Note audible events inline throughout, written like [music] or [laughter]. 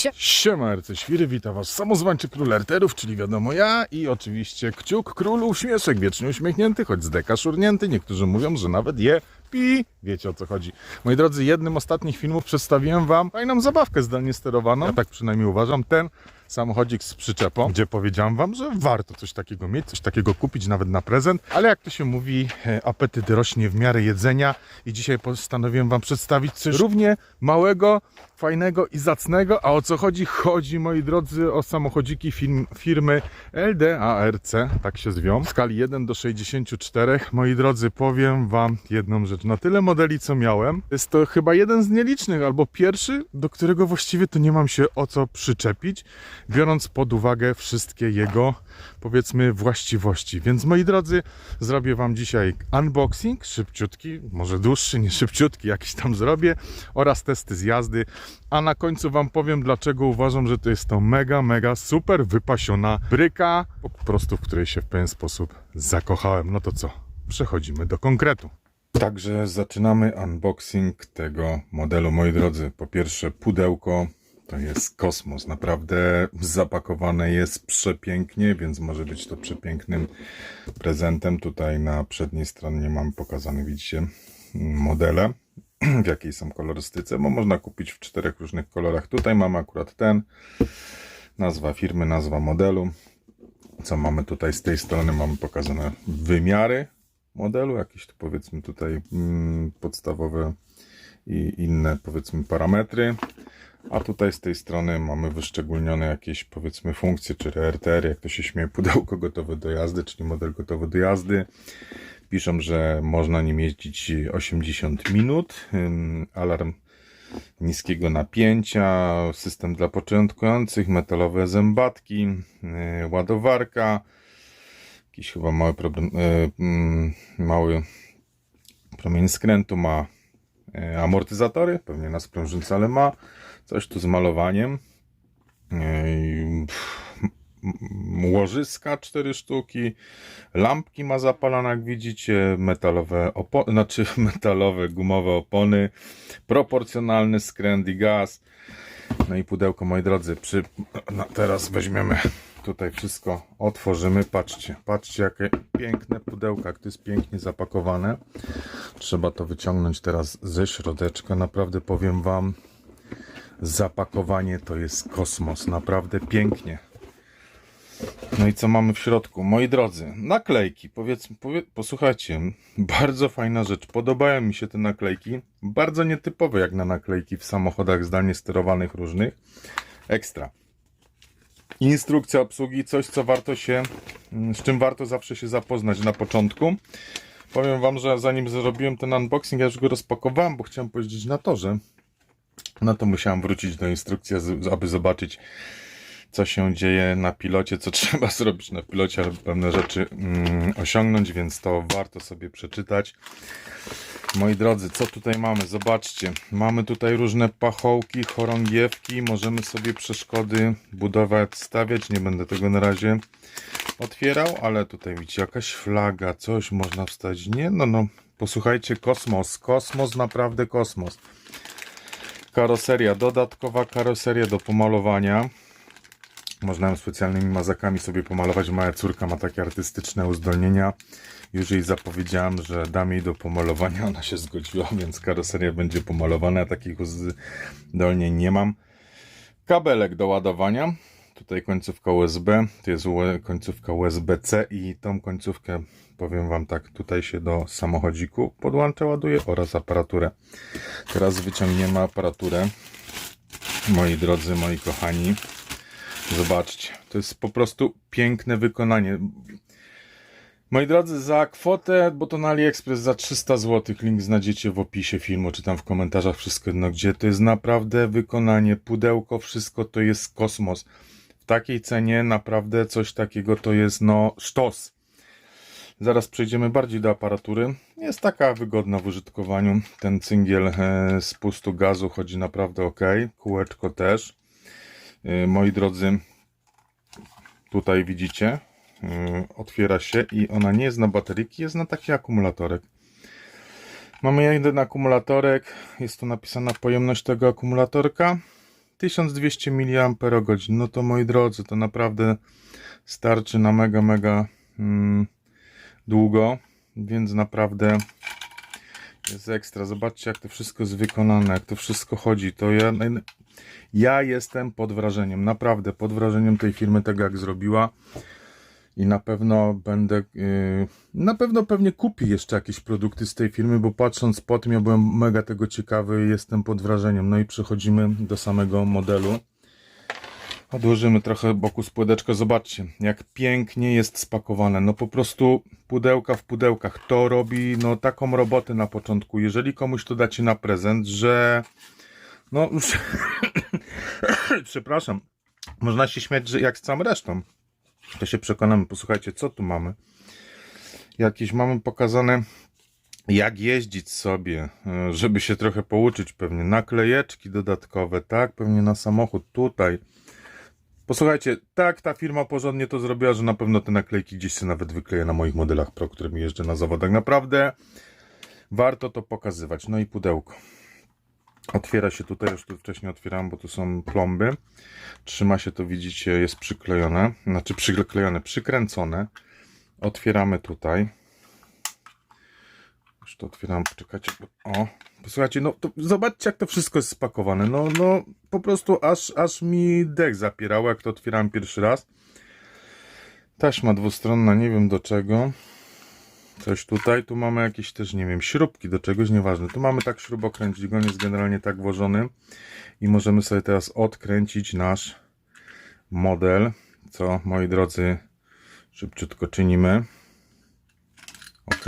Sie- Siema RC Świry, witam was samozwańczy król erterów, czyli wiadomo ja i oczywiście kciuk król uśmieszek, wiecznie uśmiechnięty, choć z deka szurnięty. Niektórzy mówią, że nawet je pi. Wiecie o co chodzi. Moi drodzy, jednym ostatnich filmów przedstawiłem wam fajną zabawkę zdalnie sterowaną. Ja tak przynajmniej uważam. Ten samochodzik z przyczepą, gdzie powiedziałem wam, że warto coś takiego mieć, coś takiego kupić nawet na prezent. Ale jak to się mówi, e, apetyt rośnie w miarę jedzenia i dzisiaj postanowiłem wam przedstawić coś równie małego, fajnego i zacnego. A o co chodzi? Chodzi, moi drodzy, o samochodziki firm, firmy LDARC, tak się zwią, w skali 1 do 64. Moi drodzy, powiem wam jedną rzecz. Na tyle modeli, co miałem, jest to chyba jeden z nielicznych, albo pierwszy, do którego właściwie to nie mam się o co przyczepić, biorąc pod uwagę wszystkie jego, powiedzmy, właściwości. Więc, moi drodzy, zrobię wam dzisiaj unboxing, szybciutki, może dłuższy, nie szybciutki, jakiś tam zrobię, oraz testy z jazdy, a na końcu wam powiem, dlaczego uważam, że to jest to mega, mega super wypasiona bryka, po prostu w której się w pewien sposób zakochałem. No to co, przechodzimy do konkretu. Także zaczynamy unboxing tego modelu, moi drodzy. Po pierwsze, pudełko to jest kosmos. Naprawdę zapakowane jest przepięknie, więc może być to przepięknym prezentem. Tutaj na przedniej stronie mam pokazane, widzicie, modele, w jakiej są kolorystyce, bo można kupić w czterech różnych kolorach. Tutaj mamy akurat ten, nazwa firmy, nazwa modelu. Co mamy tutaj z tej strony? Mamy pokazane wymiary modelu, jakieś tu powiedzmy tutaj mm, podstawowe i inne powiedzmy parametry. A tutaj z tej strony mamy wyszczególnione jakieś powiedzmy funkcje, czy RTR, jak to się śmieje, pudełko gotowe do jazdy, czyli model gotowy do jazdy. Piszą, że można nim jeździć 80 minut. Alarm niskiego napięcia, system dla początkujących, metalowe zębatki, yy, ładowarka, jakiś chyba mały problem, yy, mm, mały promień skrętu, ma yy, amortyzatory, pewnie na sprężynce, ale ma coś tu z malowaniem. M- łożyska cztery sztuki, lampki ma zapalane, jak widzicie, metalowe opony, znaczy [laughs] metalowe, gumowe opony, proporcjonalny skręt i gaz. No i pudełko, moi drodzy, przy... [clears throat] no teraz weźmiemy tutaj wszystko, otworzymy, patrzcie, patrzcie jakie piękne pudełka, jak to jest pięknie zapakowane. Trzeba to wyciągnąć teraz ze środeczka, naprawdę powiem wam, zapakowanie to jest kosmos, naprawdę pięknie. No i co mamy w środku? Moi drodzy, naklejki. Powiedzmy, powie, posłuchajcie, bardzo fajna rzecz. Podobają mi się te naklejki. Bardzo nietypowe jak na naklejki w samochodach zdalnie sterowanych różnych. Ekstra. Instrukcja obsługi, coś co warto się, mm, z czym warto zawsze się zapoznać na początku. Powiem wam, że zanim zrobiłem ten unboxing, ja już go rozpakowałem, bo chciałem pojeździć na torze. No to musiałem wrócić do instrukcji, aby zobaczyć co się dzieje na pilocie, co [laughs] trzeba zrobić na pilocie, aby pewne rzeczy mm, osiągnąć, więc to warto sobie przeczytać. Moi drodzy, co tutaj mamy? Zobaczcie, mamy tutaj różne pachołki, chorągiewki, możemy sobie przeszkody budować, stawiać, nie będę tego na razie otwierał, ale tutaj widzicie, jakaś flaga, coś można wstać, nie? No, no, posłuchajcie, kosmos, kosmos, naprawdę kosmos. Karoseria, dodatkowa karoseria do pomalowania. Można specjalnymi mazakami sobie pomalować. Moja córka ma takie artystyczne uzdolnienia. Już jej zapowiedziałem, że dam jej do pomalowania. Ona się zgodziła, [laughs] więc karoseria będzie pomalowana. Takich uzdolnień nie mam. Kabelek do ładowania. Tutaj końcówka USB. Tu jest końcówka USB-C i tą końcówkę, powiem Wam tak, tutaj się do samochodziku podłącza, ładuje oraz aparaturę. Teraz wyciągniemy aparaturę. Moi drodzy, moi kochani. Zobaczcie, to jest po prostu piękne wykonanie. Moi drodzy, za kwotę, bo to na AliExpress za 300 zł, link znajdziecie w opisie filmu, czy tam w komentarzach, wszystko jedno gdzie. To jest naprawdę wykonanie, pudełko, wszystko to jest kosmos. W takiej cenie naprawdę coś takiego to jest no sztos. Zaraz przejdziemy bardziej do aparatury. Jest taka wygodna w użytkowaniu. Ten cyngiel e, z pustu gazu chodzi naprawdę ok. Kółeczko też. E, Moi drodzy, tutaj widzicie, e, otwiera się i ona nie jest na bateryki, jest na taki akumulatorek. Mamy jeden akumulatorek, jest tu napisana pojemność tego akumulatorka. 1200 mAh. No to moi drodzy, to naprawdę starczy na mega, mega mm, długo, więc naprawdę jest ekstra. Zobaczcie, jak to wszystko jest wykonane, jak to wszystko chodzi. To ja, ja jestem pod wrażeniem, naprawdę pod wrażeniem tej firmy, tego jak zrobiła. I na pewno będę, yy, na pewno pewnie kupię jeszcze jakieś produkty z tej firmy, bo patrząc po tym, ja byłem mega tego ciekawy, jestem pod wrażeniem. No i przechodzimy do samego modelu. Odłożymy trochę boku z. Zobaczcie, jak pięknie jest spakowane. No po prostu pudełka w pudełkach. To robi no taką robotę na początku. Jeżeli komuś to dacie na prezent, że no [laughs] [clears throat] przepraszam, można się śmiać, że jak z całą resztą. To się przekonamy. Posłuchajcie, co tu mamy. Jakieś mamy pokazane jak jeździć sobie, e, żeby się trochę pouczyć pewnie. Naklejeczki dodatkowe, tak? Pewnie na samochód tutaj. Posłuchajcie, tak ta firma porządnie to zrobiła, że na pewno te naklejki gdzieś się nawet wykleję na moich modelach Pro, którymi jeżdżę na zawodach. Naprawdę warto to pokazywać. No i pudełko. Otwiera się tutaj, już tu wcześniej otwierałem, bo tu są plomby. Trzyma się to, widzicie, jest przyklejone. Znaczy przyklejone, przykręcone. Otwieramy tutaj. Już to otwieram, poczekajcie. O, posłuchajcie, no to zobaczcie jak to wszystko jest spakowane. No, no po prostu aż, aż mi dech zapierało, jak to otwierałem pierwszy raz. Taśma dwustronna, nie wiem do czego. Coś tutaj, tu mamy jakieś też, nie wiem, śrubki do czegoś, nieważne. Tu mamy tak śrubokręcić, on jest generalnie tak włożony i możemy sobie teraz odkręcić nasz model, co moi drodzy szybciutko czynimy. Ok.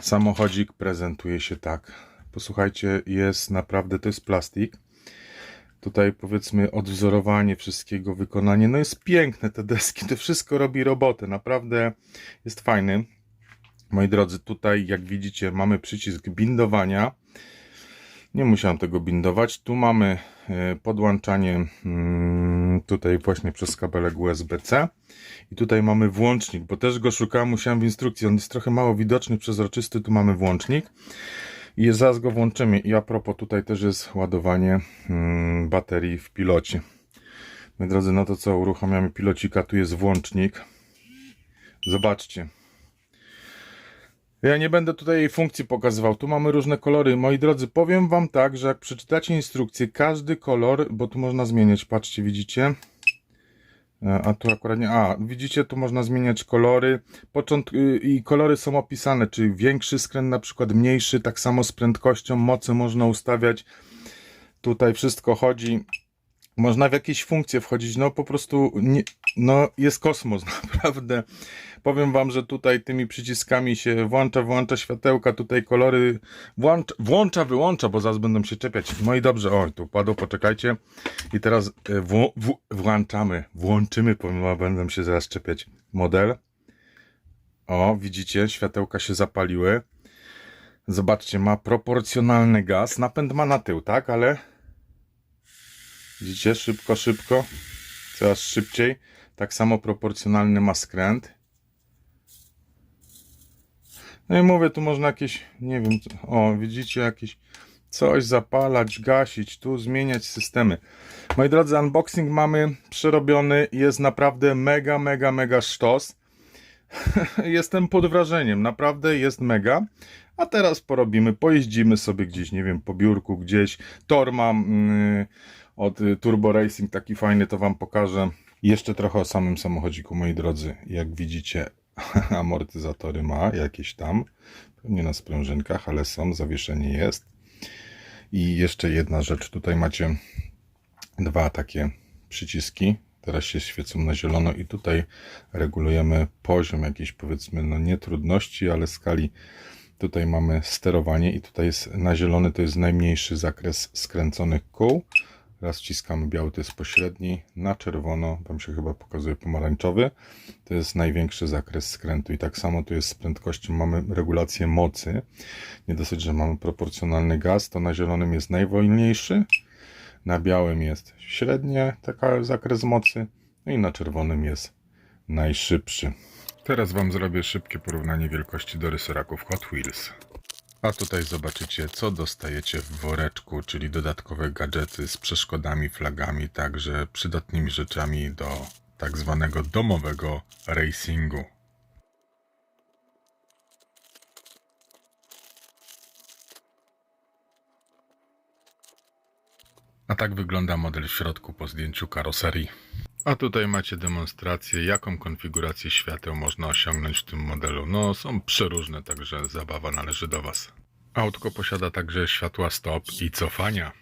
Samochodzik prezentuje się tak. Posłuchajcie, jest naprawdę, to jest plastik. Tutaj powiedzmy odwzorowanie wszystkiego, wykonanie. No jest piękne te deski, to wszystko robi robotę. Naprawdę jest fajny. Moi drodzy, tutaj jak widzicie mamy przycisk bindowania. Nie musiałem tego bindować. Tu mamy e, podłączanie mm, tutaj właśnie przez kabelek USB-C. I tutaj mamy włącznik, bo też go szukałem, musiałem w instrukcji. On jest trochę mało widoczny, przezroczysty. Tu mamy włącznik. I zaraz go włączymy. I a propos, tutaj też jest ładowanie mm, baterii w pilocie. Moi drodzy, no to co, uruchamiamy pilocika. Tu jest włącznik. Zobaczcie. Ja nie będę tutaj jej funkcji pokazywał. Tu mamy różne kolory. Moi drodzy, powiem wam tak, że jak przeczytacie instrukcję, każdy kolor, bo tu można zmieniać, patrzcie, widzicie? E, A tu akurat nie. A, widzicie, tu można zmieniać kolory. Począt... y, I kolory są opisane, czy większy skręt, na przykład mniejszy, tak samo z prędkością, mocy można ustawiać. Tutaj wszystko chodzi. Można w jakieś funkcje wchodzić. No po prostu nie... no, jest kosmos, [laughs] naprawdę. Powiem wam, że tutaj tymi przyciskami się włącza, wyłącza światełka, tutaj kolory włącza, włącza, wyłącza, bo zaraz będą się czepiać. No i dobrze, oj, tu padło, poczekajcie. I teraz e, wło, w, włączamy, włączymy, wam, będą się zaraz czepiać. Model. O, widzicie, światełka się zapaliły. Zobaczcie, ma proporcjonalny gaz. Napęd ma na tył, tak? Ale widzicie, szybko, szybko. Coraz szybciej. Tak samo proporcjonalny ma skręt. No i mówię, tu można jakieś, nie wiem, o, widzicie, jakieś coś zapalać, gasić, tu zmieniać systemy. Moi drodzy, unboxing mamy przerobiony, jest naprawdę mega, mega, mega sztos. [laughs] Jestem pod wrażeniem, naprawdę jest mega. A teraz porobimy, pojeździmy sobie gdzieś, nie wiem, po biurku gdzieś. Tor mam mm, od y, Turbo Racing, taki fajny, to wam pokażę. Jeszcze trochę o samym samochodziku, moi drodzy. Jak widzicie, [laughs] amortyzatory ma jakieś tam, pewnie na sprężynkach, ale są, zawieszenie jest. I jeszcze jedna rzecz, tutaj macie dwa takie przyciski, teraz się świecą na zielono i tutaj regulujemy poziom jakiejś powiedzmy, no nie trudności, ale skali. Tutaj mamy sterowanie i tutaj jest na zielony, to jest najmniejszy zakres skręconych kół. Raz wciskamy biały, to jest pośredni, na czerwono, tam się chyba pokazuje pomarańczowy, to jest największy zakres skrętu i tak samo tu jest z prędkością, mamy regulację mocy, nie dosyć, że mamy proporcjonalny gaz, to na zielonym jest najwolniejszy, na białym jest średnie, taka zakres mocy, no i na czerwonym jest najszybszy. Teraz Wam zrobię szybkie porównanie wielkości dorysoraków Hot Wheels. A tutaj zobaczycie, co dostajecie w woreczku, czyli dodatkowe gadżety z przeszkodami, flagami, także przydatnymi rzeczami do tak zwanego domowego racingu. A tak wygląda model w środku po zdjęciu karoserii. A tutaj macie demonstrację, jaką konfigurację świateł można osiągnąć w tym modelu. No, są przeróżne, także zabawa należy do Was. Autko posiada także światła stop i cofania.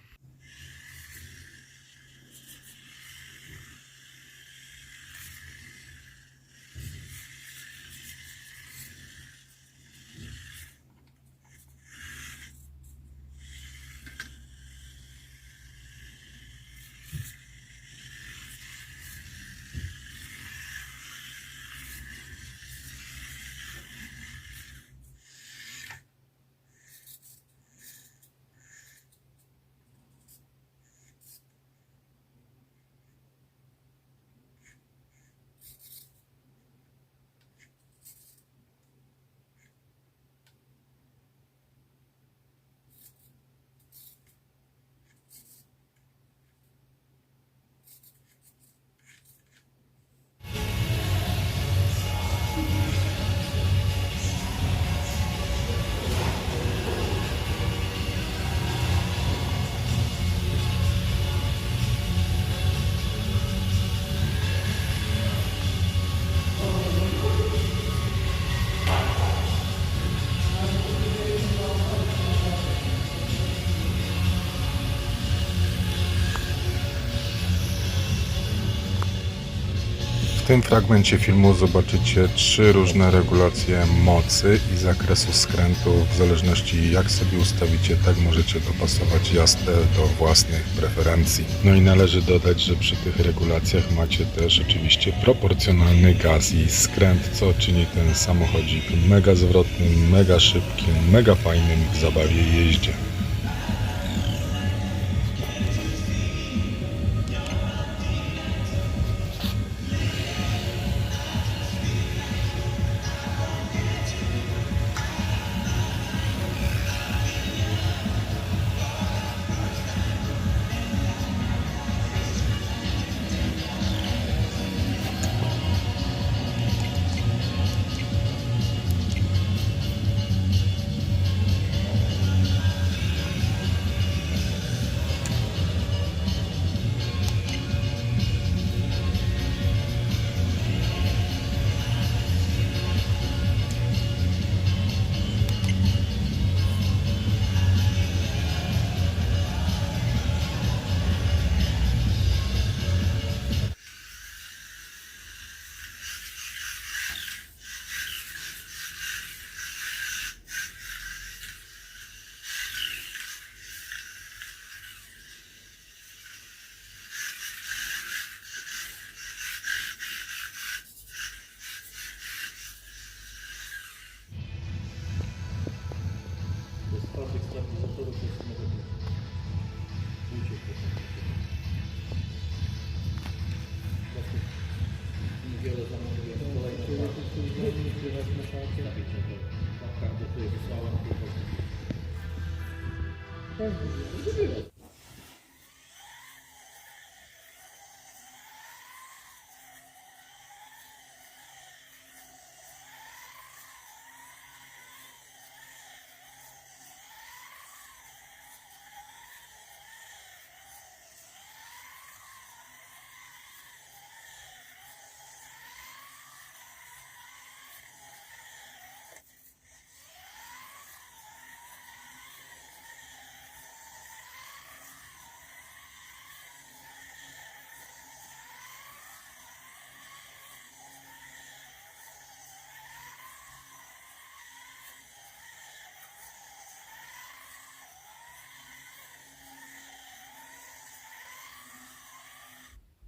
Tym fragmencie filmu zobaczycie trzy różne regulacje mocy i zakresu skrętu. W zależności jak sobie ustawicie, tak możecie dopasować jazdę do własnych preferencji. No i należy dodać, że przy tych regulacjach macie też oczywiście proporcjonalny gaz i skręt, co czyni ten samochodzik mega zwrotnym, mega szybkim, mega fajnym w zabawie i jeździe.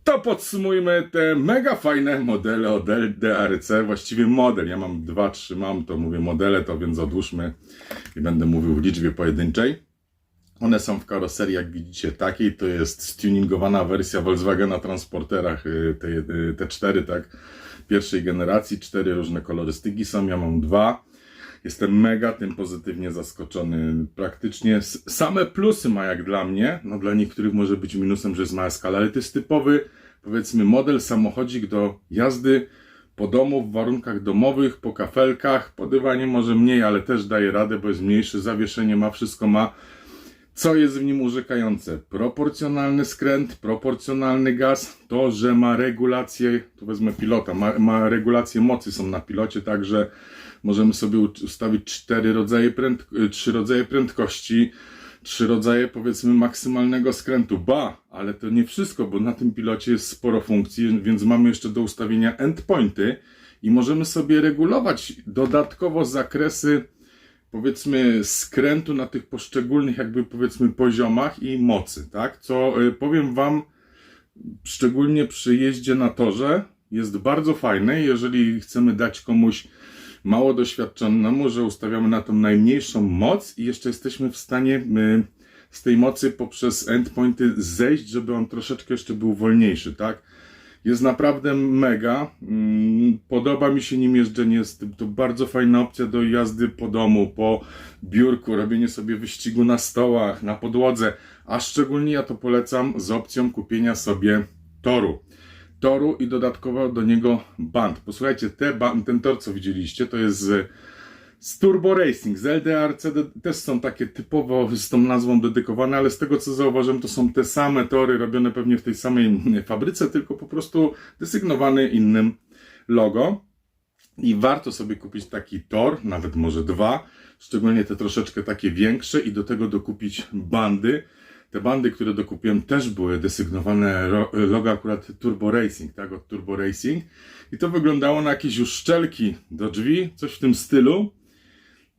To podsumujmy te mega fajne modele od DRC, właściwie model. Ja mam dwa, trzy mam, to mówię modele, to więc odłóżmy i będę mówił w liczbie pojedynczej. One są w karoserii, jak widzicie, takiej. To jest stuningowana wersja Volkswagena Transporterach, y, te, y, te cztery, tak, pierwszej generacji. Cztery różne kolorystyki są, ja mam dwa. Jestem mega tym pozytywnie zaskoczony. Praktycznie same plusy ma jak dla mnie. No dla niektórych może być minusem, że jest mała skala, ale to jest typowy, powiedzmy, model samochodzik do jazdy po domu, w warunkach domowych, po kafelkach. Po dywanie może mniej, ale też daje radę, bo jest mniejszy, zawieszenie ma, wszystko ma. Co jest w nim urzekające? Proporcjonalny skręt, proporcjonalny gaz, to, że ma regulację, tu wezmę pilota, ma, ma regulację mocy, są na pilocie, także możemy sobie ustawić cztery rodzaje prędk- y, trzy rodzaje prędkości, trzy rodzaje powiedzmy maksymalnego skrętu. Ba, ale to nie wszystko, bo na tym pilocie jest sporo funkcji, więc mamy jeszcze do ustawienia endpointy i możemy sobie regulować dodatkowo zakresy powiedzmy skrętu na tych poszczególnych jakby powiedzmy poziomach i mocy, tak? Co y, powiem wam szczególnie przy jeździe na torze jest bardzo fajne, jeżeli chcemy dać komuś mało doświadczonemu, że ustawiamy na tą najmniejszą moc i jeszcze jesteśmy w stanie y, z tej mocy poprzez endpointy zejść, żeby on troszeczkę jeszcze był wolniejszy, tak? Jest naprawdę mega. Mm, Podoba mi się nim jeżdżenie. Jest to bardzo fajna opcja do jazdy po domu, po biurku, robienie sobie wyścigu na stołach, na podłodze. A szczególnie ja to polecam z opcją kupienia sobie toru. Toru i dodatkowo do niego band. Posłuchajcie, te ban- ten tor, co widzieliście, to jest z, z Turbo Racing, z LDRC też są takie typowo z tą nazwą dedykowane, ale z tego co zauważyłem, to są te same tory robione pewnie w tej samej fabryce, tylko po prostu desygnowane innym logo. I warto sobie kupić taki tor, nawet może dwa, szczególnie te troszeczkę takie większe i do tego dokupić bandy. Te bandy, które dokupiłem też były desygnowane logo akurat Turbo Racing, tak, od Turbo Racing. I to wyglądało na jakieś uszczelki do drzwi, coś w tym stylu.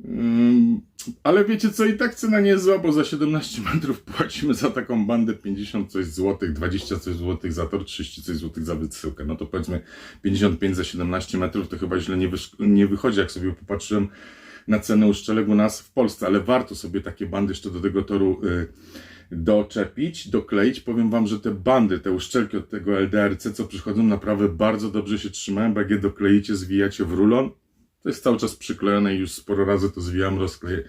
Ym, ale wiecie co, i tak cena nie jest zła, bo za 17 metrów płacimy za taką bandę 50 coś złotych, 20 coś złotych za tor, 30 coś złotych za wysyłkę. No to powiedzmy 55 za 17 metrów to chyba źle nie, nie wychodzi, jak sobie popatrzyłem na cenę uszczelek u nas w Polsce, ale warto sobie takie bandy jeszcze do tego toru y, doczepić, dokleić. Powiem wam, że te bandy, te uszczelki od tego LDRC, co przychodzą, naprawdę bardzo dobrze się trzymają, bo jak je dokleicie, zwijacie w rulon, to jest cały czas przyklejone i już sporo razy to zwijam, rozkleję,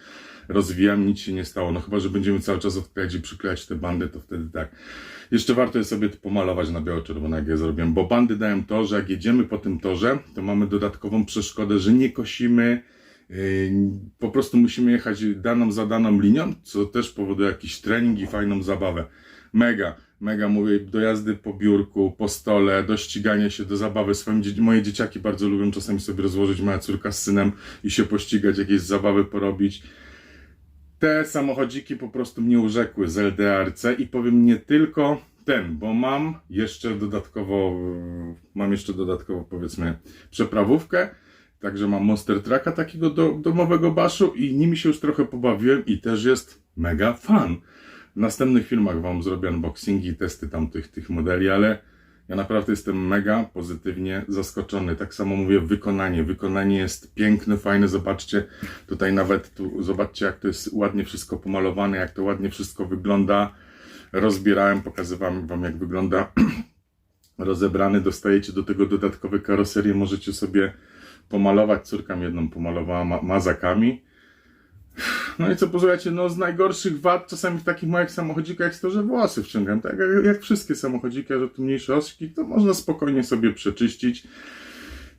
rozwijam, nic się nie stało. No chyba, że będziemy cały czas odklejać i przyklejać te bandy, to wtedy tak. Jeszcze warto jest sobie pomalować na biało-czerwono, jak ja zrobiłem, bo bandy dają to, że jak jedziemy po tym torze, to mamy dodatkową przeszkodę, że nie kosimy, po prostu musimy jechać daną za daną linią, co też powoduje jakiś trening i fajną zabawę. Mega, mega mówię, do jazdy po biurku, po stole, do ścigania się, do zabawy. Swoim moje dzieciaki bardzo lubią czasami sobie rozłożyć, moja córka z synem i się pościgać, jakieś zabawy porobić. Te samochodziki po prostu mnie urzekły z LDRC i powiem nie tylko ten, bo mam jeszcze dodatkowo, mam jeszcze dodatkowo powiedzmy przeprawówkę, także mam Monster Trucka takiego do, domowego baszu i nimi się już trochę pobawiłem i też jest mega fan. W następnych filmach wam zrobię unboxingi testy tamtych tych modeli, ale ja naprawdę jestem mega pozytywnie zaskoczony. Tak samo mówię, wykonanie. Wykonanie jest piękne, fajne. Zobaczcie, tutaj nawet tu, zobaczcie jak to jest ładnie wszystko pomalowane, jak to ładnie wszystko wygląda. Rozbierałem, pokazywałem wam jak wygląda [clears throat] rozebrany. Dostajecie do tego dodatkowe karoserie, możecie sobie pomalować. Córka mi jedną pomalowała ma mazakami. No i co pozwalacie, no z najgorszych wad czasami w takich małych samochodzikach jest to, że włosy wciągam, tak jak, jak wszystkie samochodziki, że tu mniejsze oski, to można spokojnie sobie przeczyścić.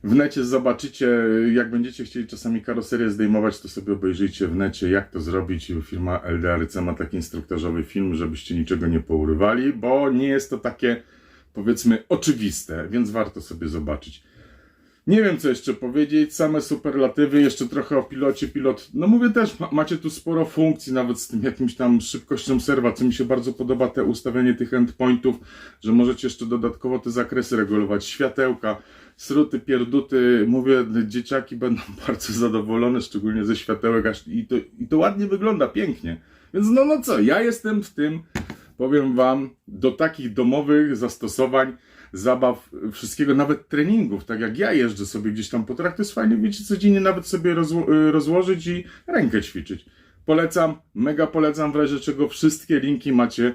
W necie zobaczycie, jak będziecie chcieli czasami karoserię zdejmować, to sobie obejrzyjcie w necie, jak to zrobić. Firma LDRC ma taki instruktażowy film, żebyście niczego nie pourywali, bo nie jest to takie, powiedzmy, oczywiste, więc warto sobie zobaczyć. Nie wiem, co jeszcze powiedzieć, same superlatywy, jeszcze trochę o pilocie. Pilot, no mówię też, ma, macie tu sporo funkcji, nawet z tym jakimś tam szybkością serwa, co mi się bardzo podoba, te ustawienie tych endpointów, że możecie jeszcze dodatkowo te zakresy regulować, światełka, sruty, pierduty. Mówię, dzieciaki będą [laughs] bardzo zadowolone, szczególnie ze światełek, aż i to, i to ładnie wygląda, pięknie. Więc no, no co, ja jestem w tym, powiem wam, do takich domowych zastosowań, zabaw, wszystkiego, nawet treningów, tak jak ja jeżdżę sobie gdzieś tam po torach, to jest fajnie, wiecie, codziennie nawet sobie rozło- y, rozłożyć i rękę ćwiczyć. Polecam, mega polecam, w razie czego wszystkie linki macie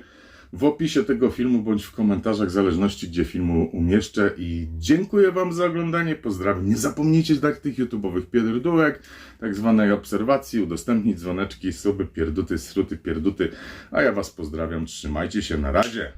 w opisie tego filmu bądź w komentarzach, w zależności gdzie filmu umieszczę. I dziękuję Wam za oglądanie. Pozdrawiam. Nie zapomnijcie dać tych YouTube'owych pierdółek, tak zwanej obserwacji, udostępnić dzwoneczki, suby, pierduty, sruty, pierduty. A ja Was pozdrawiam. Trzymajcie się. Na razie.